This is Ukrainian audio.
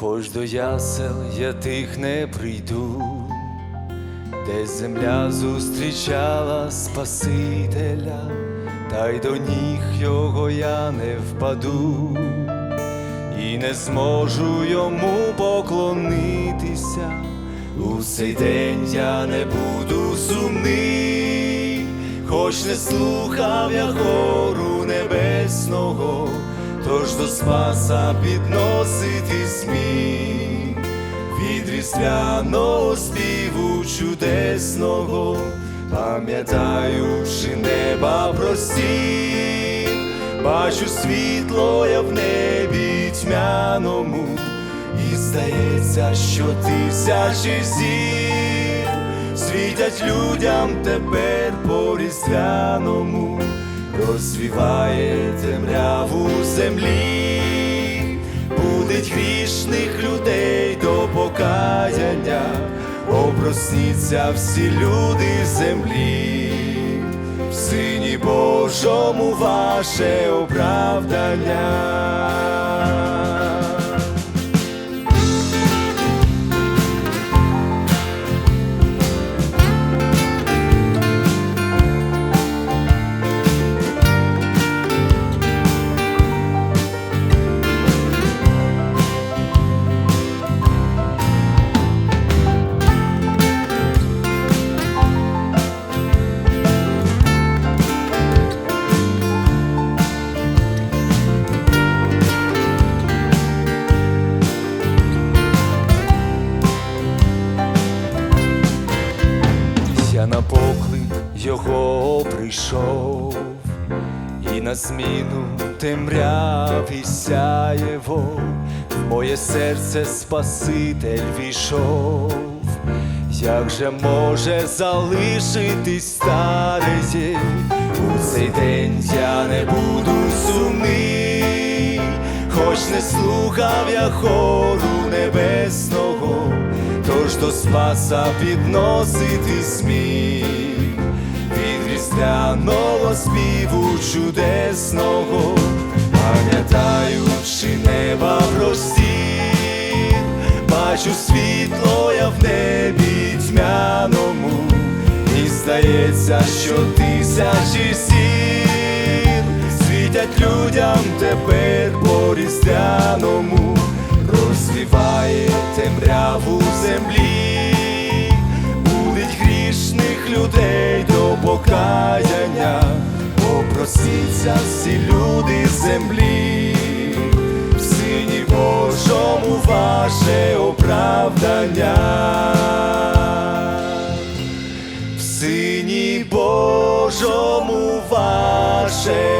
Хоч до ясел я тих не прийду, де земля зустрічала Спасителя, та й до ніг його я не впаду, і не зможу йому поклонитися. У цей день я не буду сумний, хоч не слухав я хору небесного, тож до спаса підносити сміх від різдвяного співу чудесного, пам'ятаючи неба прості, бачу світло я в небі тьмяному, і здається, що тисячі зір світять людям тепер по різдвяному, розвіває темряву землі, будить грішних людей до покаяння, опросніться всі люди землі, в сині Божому ваше оправдання. На поклик його прийшов, і на зміну темряві сяєво, в моє серце Спаситель війшов, як же може залишитись стареє, у цей день я не буду сумний, хоч не слухав я хору небесного, спаса підносити сміх від різдвяного співу чудесного, пам'ятаючи неба простір, бачу світло я в небі тьмяному, і здається, що тисячі сір світять людям тепер по різдвяному, розвіває темряву землі, будить грішних людей до покаяння, попросіться всі люди землі, в сині Божому ваше оправдання. В сині Божому ваше